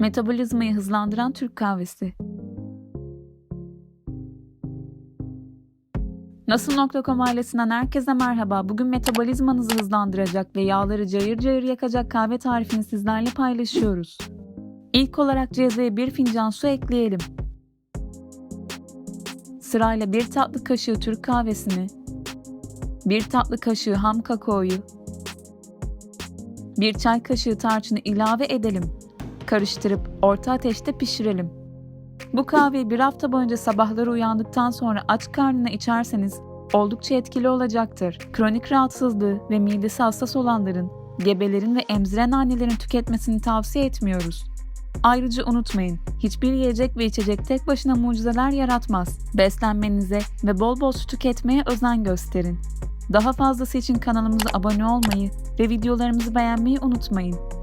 Metabolizmayı hızlandıran Türk kahvesi. Nasıl.com ailesinden herkese merhaba. Bugün metabolizmanızı hızlandıracak ve yağları cayır cayır yakacak kahve tarifini sizlerle paylaşıyoruz. İlk olarak cezveye bir fincan su ekleyelim. Sırayla bir tatlı kaşığı Türk kahvesini, bir tatlı kaşığı ham kakaoyu, bir çay kaşığı tarçını ilave edelim. Karıştırıp orta ateşte pişirelim. Bu kahveyi bir hafta boyunca sabahları uyandıktan sonra aç karnına içerseniz oldukça etkili olacaktır. Kronik rahatsızlığı ve midesi hassas olanların, gebelerin ve emziren annelerin tüketmesini tavsiye etmiyoruz. Ayrıca unutmayın, hiçbir yiyecek ve içecek tek başına mucizeler yaratmaz. Beslenmenize ve bol bol su tüketmeye özen gösterin. Daha fazlası için kanalımıza abone olmayı ve videolarımızı beğenmeyi unutmayın.